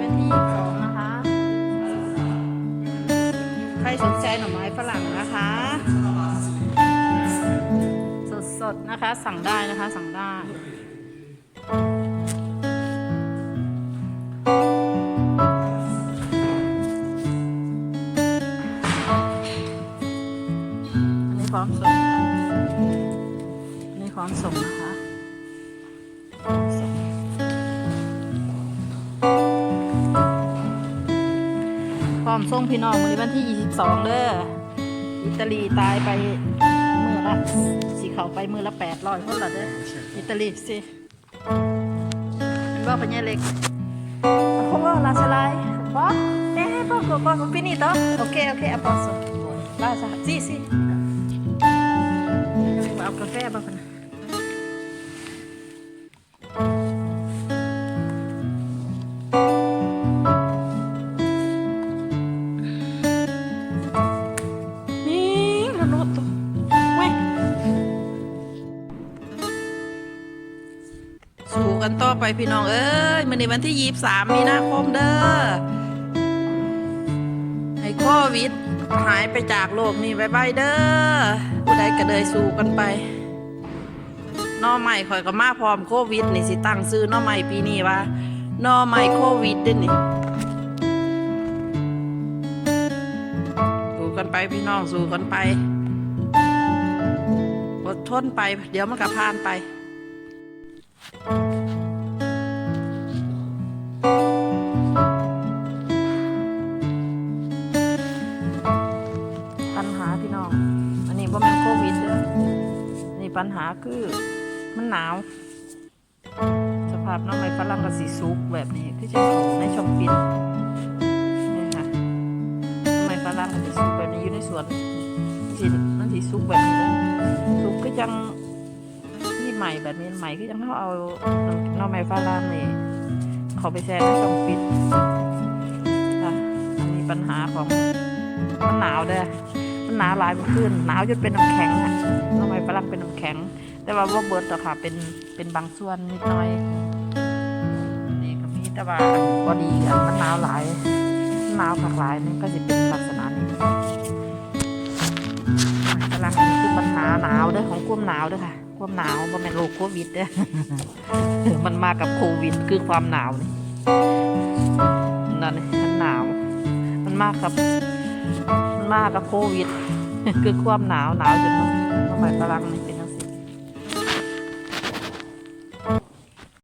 วันที่ยี่สองนะคะ ใครสนใจหน่อไม้ฝรั่งนะคะ สดสดนะคะ สั่งได้นะคะ สั่งได้พร้อมส่งนข้อมส่นะคะ พร้อมส่งพี่น้องวันนี้วันที่ 22เด้ออิตาลีตายไปมือละสีเขาไปมือละแปดร้อยคนละเด้ออิตาลีสิเป็นว่าพญาเล็ก Come la ce l'hai? Qua? Eh, poco, poco, finito? Ok, ok, a posto. Basta, sì, sì. เอากาแฟบ้างนะ กันต่อไปพี่น้องเอ้ยมันในวันที่ยี่สามมีนาคมเด้อให้โควิด หายไปจากโลกนี้บายบายเด้อผู้ใดก็เลยสู้กันไปน้อใหม่ข่อยก็มาพร้อมโควิดนี่สิตั้งซื้อน้อใหม่ปีนี้ว่าน้อใหม่โควิดด้นี่สู้กันไปพี่น้องสู้กันไปอดทนไป เดี๋ยวมันก็ผ่านไป ปัญหาพี่น้อง อันนี้ว่ามันโควิดเด้อนนี้ปัญหาคือมันหนาว สภาพน้องไม้ฝรั่งกับสีซุกแบบนี้คือจะเขาในช่องปินนี่ค่ะน้องไมฝรั่งกับสีซุกแบบนี้อยู่ในสวนสีนั่นสีซุกแบบนี้เลยซุกก็ยังที่ใหม่แบบนี้ใหม่ก็ยังเขาเอาน้องไม้ฝรั่งนี่เขาไปแช่ในช่องปินค่ะอันนี้ปัญหาของมันหนาวเด้อ มันหนาวหลายมื่อคืนหนาวจนเป็นน้ำแข็งอะทำไมฝรั่งเป็นน้ำแข็ง แต่ว่าว่าเบิร์ดอะค่ะเป็นเป็นบางส่วนนิดหน่อยนี่ก็มีแต่ว่าพอดีอะมันหนาวหลายมันหนาวขักหลายนี่ก็จะเป็นลักษณะนี้ฝรั่งคือปัญหาหนาวด้อของความหนาวด้อค่ะ ความหนาวบ่แม่นโรคโควิดเด้อมันมากับโควิดคือความหนาวนี่นั่นนี่มันหนาว มันมากับมัน มากับโควิด คือความหนาวหนาวจนต้องน้องใหม่ฝรั่งนี่